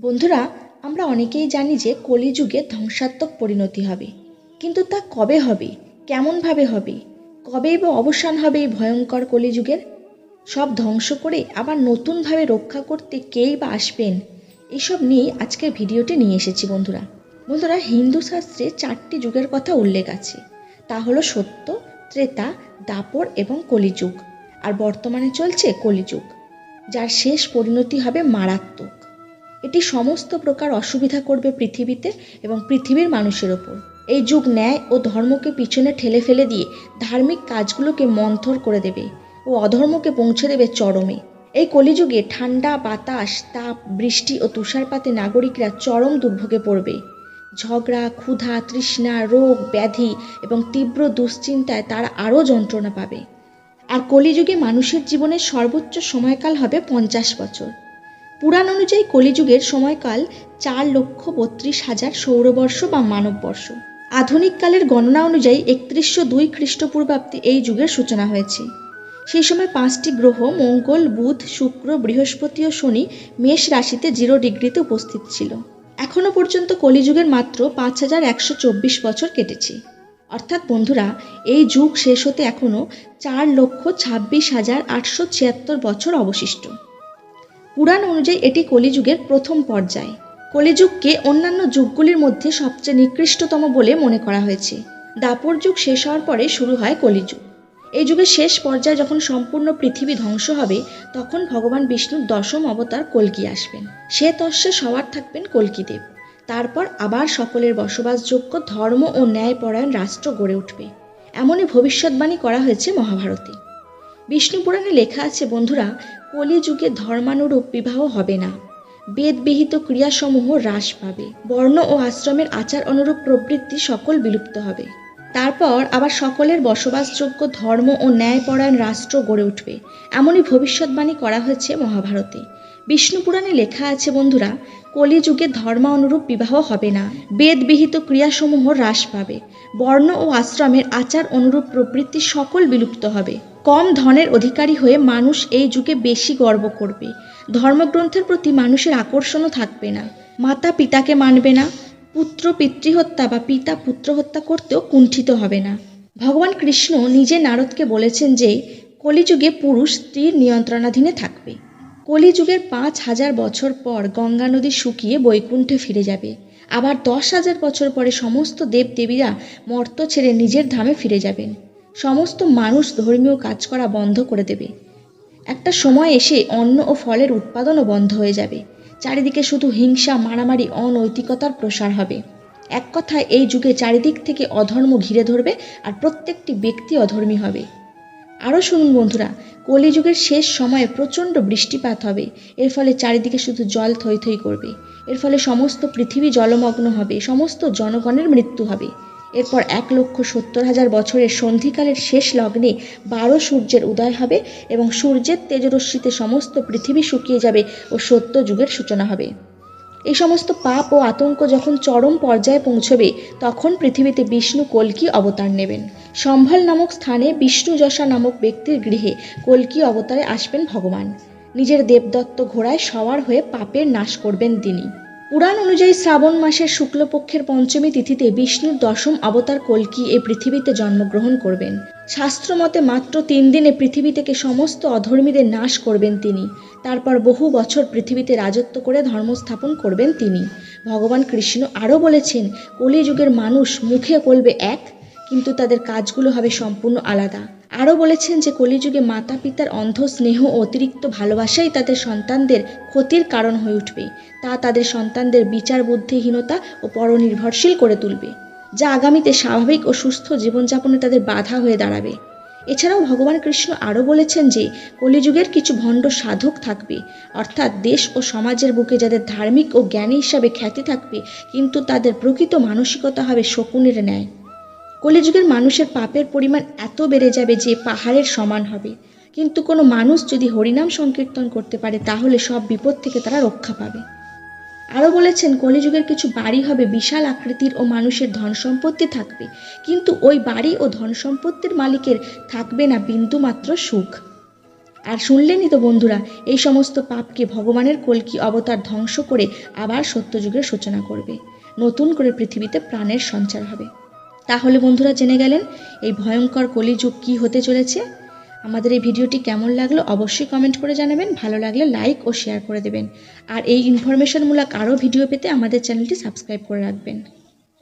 বন্ধুরা, আমরা অনেকেই জানি যে কলিযুগে ধ্বংসাত্মক পরিণতি হবে। কিন্তু তা কবে হবে? কেমনভাবে হবে? কবেই বা অবসান হবে এই ভয়ঙ্কর কলিযুগের? সব ধ্বংস করে আবার নতুনভাবে রক্ষা করতে কেই বা আসবেন? এইসব নিয়েই আজকের ভিডিওটি নিয়ে এসেছি বন্ধুরা। বন্ধুরা, হিন্দু শাস্ত্রে চারটি যুগের কথা উল্লেখ আছে। তা হলো সত্য, ত্রেতা, দাপর এবং কলিযুগ। আর বর্তমানে চলছে কলিযুগ। যার শেষ পরিণতি হবে মারাত্মক। এটি সমস্ত প্রকার অসুবিধা করবে পৃথিবীতে এবং পৃথিবীর মানুষের ওপর। এই যুগ ন্যায় ও ধর্মকে পিছনে ঠেলে ফেলে দিয়ে ধার্মিক কাজগুলোকে মন্থর করে দেবে ও অধর্মকে পৌঁছে দেবে চরমে। এই কলিযুগে ঠান্ডা বাতাস, তাপ, বৃষ্টি ও তুষারপাতে নাগরিকরা চরম দুর্ভোগে পড়বে। ঝগড়া, ক্ষুধা, তৃষ্ণা, রোগ, ব্যাধি এবং তীব্র দুশ্চিন্তায় তারা আরও যন্ত্রণা পাবে। আর কলিযুগে মানুষের জীবনের সর্বোচ্চ সময়কাল হবে পঞ্চাশ বছর। পুরাণ অনুযায়ী কলিযুগের সময়কাল চার লক্ষ বত্রিশ হাজার সৌরবর্ষ বা মানববর্ষ। আধুনিক কালের গণনা অনুযায়ী একত্রিশশো দুই খ্রিস্টপূর্বাব্দে এই যুগের সূচনা হয়েছে। সেই সময় পাঁচটি গ্রহ মঙ্গল, বুধ, শুক্র, বৃহস্পতি ও শনি মেষ রাশিতে জিরো ডিগ্রিতে উপস্থিত ছিল। এখনও পর্যন্ত কলিযুগের মাত্র পাঁচ হাজার একশো চব্বিশ বছর কেটেছে। অর্থাৎ বন্ধুরা, এই যুগ শেষ হতে এখনও চার লক্ষ ছাব্বিশ হাজার আটশো ছিয়াত্তর বছর অবশিষ্ট। পুরাণ অনুযায়ী এটি কলিযুগের প্রথম পর্যায়। কলিযুগকে অন্যান্য যুগগুলির মধ্যে সবচেয়ে নিকৃষ্টতম বলে মনে করা হয়েছে। দাপর যুগ শেষ হওয়ার পরে শুরু হয় কলিযুগ। এই যুগের শেষ পর্যায়ে যখন সম্পূর্ণ পৃথিবী ধ্বংস হবে, তখন ভগবান বিষ্ণুর দশম অবতার কল্কি আসবেন। সে তস্যে সবার থাকবেন কল্কিদেব। তারপর আবার সকলের বসবাসযোগ্য ধর্ম ও ন্যায়পরায়ণ রাষ্ট্র গড়ে উঠবে। এমনই ভবিষ্যৎবাণী করা হয়েছে মহাভারতে। বিষ্ণু পুরাণে লেখা আছে, বন্ধুরা কলিযুগে ধর্মানুরূপ বিবাহ হবে না। বেদবিহিত ক্রিয়াসমূহ হ্রাস পাবে। বর্ণ ও আশ্রমের আচার অনুরূপ প্রবৃত্তি সকল বিলুপ্ত হবে। তারপর আবার সকলের বসবাসযোগ্য ধর্ম ও ন্যায়পরায়ণ রাষ্ট্র গড়ে উঠবে। এমনই ভবিষ্যৎবাণী করা হয়েছে মহাভারতে। বিষ্ণু পুরাণে লেখা আছে, বন্ধুরা, কলিযুগে ধর্মানুরূপ বিবাহ হবে না। বেদবিহিত ক্রিয়াসমূহ হ্রাস পাবে। বর্ণ ও আশ্রমের আচার অনুরূপ প্রবৃত্তি সকল বিলুপ্ত হবে। কম ধনের অধিকারী হয়ে মানুষ এই যুগে বেশি গর্ব করবে। ধর্মগ্রন্থের প্রতি মানুষের আকর্ষণও থাকবে না। মাতা পিতাকে মানবে না, পুত্র পিতৃহত্যা বা পিতা পুত্র হত্যা করতেও কুণ্ঠিত হবে না। ভগবান কৃষ্ণ নিজে নারদকে বলেছেন যে, কলিযুগে পুরুষ স্ত্রীর নিয়ন্ত্রণাধীনে থাকবে। কলিযুগের পাঁচ হাজার বছর পর গঙ্গা নদী শুকিয়ে বৈকুণ্ঠে ফিরে যাবে। আবার দশ হাজার বছর পরে সমস্ত দেবদেবীরা মর্ত ছেড়ে নিজের ধামে ফিরে যাবেন। সমস্ত মানুষ ধর্মীয় কাজ করা বন্ধ করে দেবে। একটা সময় এসে অন্ন ও ফলের উৎপাদনও বন্ধ হয়ে যাবে। চারিদিকে শুধু হিংসা, মারামারি, অনৈতিকতার প্রসার হবে। এক কথায়, এই যুগে চারিদিক থেকে অধর্ম ঘিরে ধরবে আর প্রত্যেকটি ব্যক্তি অধর্মী হবে। আরও শুনুন বন্ধুরা, কলিযুগের শেষ সময়ে প্রচণ্ড বৃষ্টিপাত হবে। এর ফলে চারিদিকে শুধু জল থই থই করবে। এর ফলে সমস্ত পৃথিবী জলমগ্ন হবে, সমস্ত জনগণের মৃত্যু হবে। এরপর এক লক্ষ সত্তর হাজার বছরের সন্ধিকালের শেষ লগ্নে বারো সূর্যের উদয় হবে এবং সূর্যের তেজরশ্মিতে সমস্ত পৃথিবী শুকিয়ে যাবে ও সত্য যুগের সূচনা হবে। এই সমস্ত পাপ ও আতঙ্ক যখন চরম পর্যায়ে পৌঁছবে, তখন পৃথিবীতে বিষ্ণু কল্কি অবতার নেবেন। সম্ভল নামক স্থানে বিষ্ণু যশা নামক ব্যক্তির গৃহে কল্কি অবতারে আসবেন ভগবান। নিজের দেবদত্ত ঘোড়ায় সওয়ার হয়ে পাপের নাশ করবেন তিনি। পুরাণ অনুযায়ী শ্রাবণ মাসের শুক্লপক্ষের পঞ্চমী তিথিতে বিষ্ণুর দশম অবতার কল্কি এই পৃথিবীতে জন্মগ্রহণ করবেন। শাস্ত্রমতে মাত্র তিন দিনে পৃথিবী থেকে সমস্ত অধর্মীদের নাশ করবেন তিনি। তারপর বহু বছর পৃথিবীতে রাজত্ব করে ধর্ম স্থাপন করবেন তিনি। ভগবান কৃষ্ণ আরও বলেছেন, কলিযুগের মানুষ মুখে বলবে এক কিন্তু তাদের কাজগুলো হবে সম্পূর্ণ আলাদা। আরও বলেছেন যে কলিযুগে মাতা পিতার অন্ধ স্নেহ অতিরিক্ত ভালোবাসাই তাদের সন্তানদের ক্ষতির কারণ হয়ে উঠবে। তা তাদের সন্তানদের বিচার, বুদ্ধিহীনতা ও পরনির্ভরশীল করে তুলবে, যা আগামীতে স্বাভাবিক ও সুস্থ জীবনযাপনে তাদের বাধা হয়ে দাঁড়াবে। এছাড়াও ভগবান কৃষ্ণ আরও বলেছেন যে কলিযুগের কিছু ভণ্ড সাধক থাকবে, অর্থাৎ দেশ ও সমাজের বুকে যাদের ধার্মিক ও জ্ঞানী হিসাবে খ্যাতি থাকবে, কিন্তু তাদের প্রকৃত মানসিকতা হবে শকুনের ন্যায়। কলিযুগের মানুষের পাপের পরিমাণ এত বেড়ে যাবে যে পাহাড়ের সমান হবে। কিন্তু কোনো মানুষ যদি হরিনাম সংকীর্তন করতে পারে, তাহলে সব বিপদ থেকে তারা রক্ষা পাবে। আরও বলেছেন, কলিযুগের কিছু বাড়ি হবে, বিশাল আকৃতির ও মানুষের ধন সম্পত্তি থাকবে। কিন্তু ওই বাড়ি ও ধন সম্পত্তির মালিকের থাকবে না বিন্দুমাত্র সুখ। আর শুনলেনই তো বন্ধুরা, এই সমস্ত পাপকে ভগবানের কলকি অবতার ধ্বংস করে আবার সত্যযুগের সূচনা করবে। নতুন করে পৃথিবীতে প্রাণের সঞ্চার হবে। তাহলে বন্ধুরা জেনে গেলেন এই ভয়ঙ্কর কলিযুগ কি হতে চলেছে। আমাদের এই ভিডিওটি কেমন লাগল অবশ্যই কমেন্ট করে জানাবেন। ভালো লাগলে লাইক ও শেয়ার করে দেবেন। আর এই ইনফরমেশনমূলক আরও ভিডিও পেতে আমাদের চ্যানেলটি সাবস্ক্রাইব করে রাখবেন।